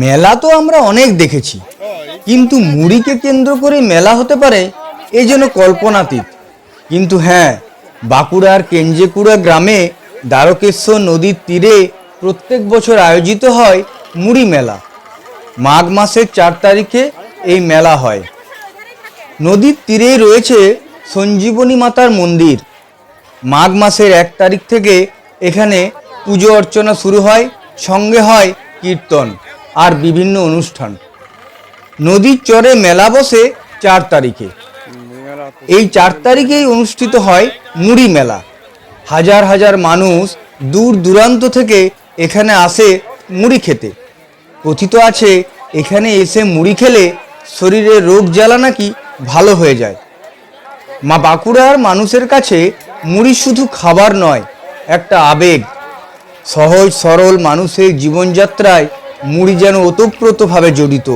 মেলা তো আমরা অনেক দেখেছি। কিন্তু মুড়িকে কেন্দ্র করে মেলা হতে পারে এ যেন কল্পনাতীত। কিন্তু হ্যাঁ বাঁকুড়ার কেঞ্জেকুড়া গ্রামে দ্বারকেশ্বর নদীর তীরে প্রত্যেক বছর আয়োজিত হয় মুড়ি মেলা। মাঘ মাসের চার তারিখে এই মেলা হয়। নদীর তীরেই রয়েছে সঞ্জীবনী মাতার মন্দির। মাঘ মাসের এক তারিখ থেকে এখানে পুজো অর্চনা শুরু হয়, সঙ্গে হয় কীর্তন। আর বিভিন্ন অনুষ্ঠান। নদীর চরে মেলা বসে চার তারিখে। এই চার তারিখেই অনুষ্ঠিত হয় মুড়ি মেলা। হাজার হাজার মানুষ দূর দূরান্ত থেকে এখানে আসে মুড়ি খেতে। কথিত আছে, এখানে এসে মুড়ি খেলে শরীরে রোগ জ্বালা নাকি ভালো হয়ে যায়। মা বাঁকুড়ার মানুষের কাছে মুড়ি শুধু খাবার নয়, একটা আবেগ। সহজ সরল মানুষের জীবনযাত্রায় মুড়ি যেন ওতপ্রোতভাবে জড়িত।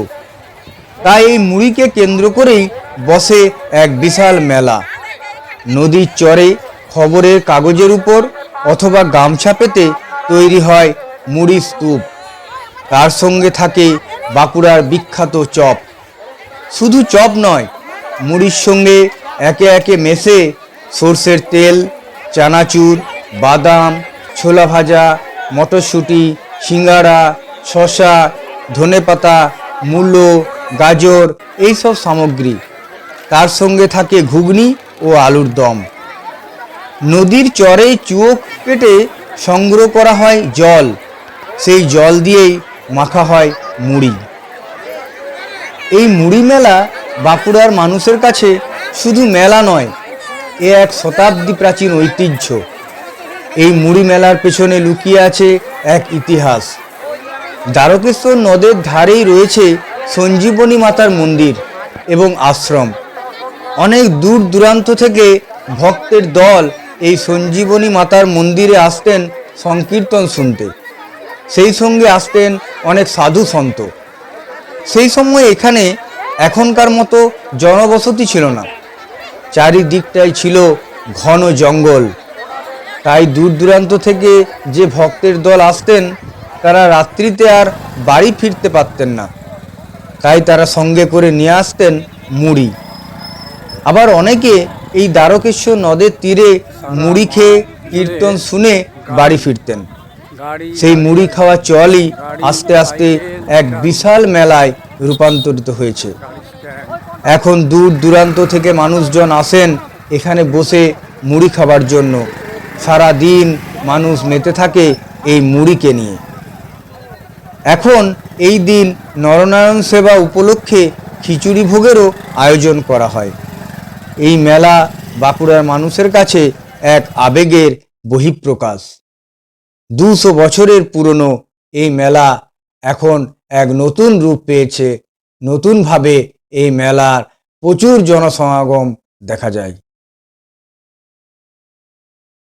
তাই এই মুড়িকে কেন্দ্র করেই বসে এক বিশাল মেলা। নদীর চরে খবরের কাগজের উপর অথবা গামছা পেতে তৈরি হয় মুড়ি স্তূপ। তার সঙ্গে থাকে বাঁকুড়ার বিখ্যাত চপ। শুধু চপ নয়, মুড়ির সঙ্গে একে একে মেশে সর্ষের তেল, চানাচুর, বাদাম, ছোলা ভাজা, মটরশুঁটি, সিঙ্গাড়া শসা ধনেপাতা মূলো, গাজর, এইসব সামগ্রী। তার সঙ্গে থাকে ঘুগনি ও আলুর দম। নদীর চরে চুয়োক কেটে সংগ্রহ করা হয় জল। সেই জল দিয়েই মাখা হয় মুড়ি। এই মুড়ি মেলা বাঁকুড়ার মানুষের কাছে শুধু মেলা নয়, এ এক শতাব্দী প্রাচীন ঐতিহ্য। এই মুড়ি মেলার পেছনে লুকিয়ে আছে এক ইতিহাস। দ্বারকেশ্বর নদের ধারেই রয়েছে সঞ্জীবনী মাতার মন্দির এবং আশ্রম। অনেক দূর দূরান্ত থেকে ভক্তের দল এই সঞ্জীবনী মাতার মন্দিরে আসতেন সংকীর্তন শুনতে। সেই সঙ্গে আসতেন অনেক সাধু সন্ত। সেই সময় এখানে এখনকার মতো জনবসতি ছিল না। চারিদিকটাই ছিল ঘন জঙ্গল। তাই দূর দূরান্ত থেকে যে ভক্তের দল আসতেন তারা রাত্রিতে আর বাড়ি ফিরতে পারতেন না। তাই তারা সঙ্গে করে নিয়ে আসতেন মুড়ি। আবার অনেকে এই দ্বারকেশ্বর নদের তীরে মুড়ি খেয়ে কীর্তন শুনে বাড়ি ফিরতেন। সেই মুড়ি খাওয়া চলই আস্তে আস্তে এক বিশাল মেলায় রূপান্তরিত হয়েছে। এখন দূর দূরান্ত থেকে মানুষজন আসেন এখানে বসে মুড়ি খাবার জন্য। সারা দিন মানুষ মেতে থাকে এই মুড়িকে নিয়ে। এখন এই দিন নরনারায়ণ সেবা উপলক্ষে খিচুড়ি ভোগেরও আয়োজন করা হয়। এই মেলা বাঁকুড়ার মানুষের কাছে এক আবেগের বহিঃপ্রকাশ। দুশো বছরের পুরনো এই মেলা এখন এক নতুন রূপ পেয়েছে। নতুনভাবে এই মেলার প্রচুর জনসমাগম দেখা যায়।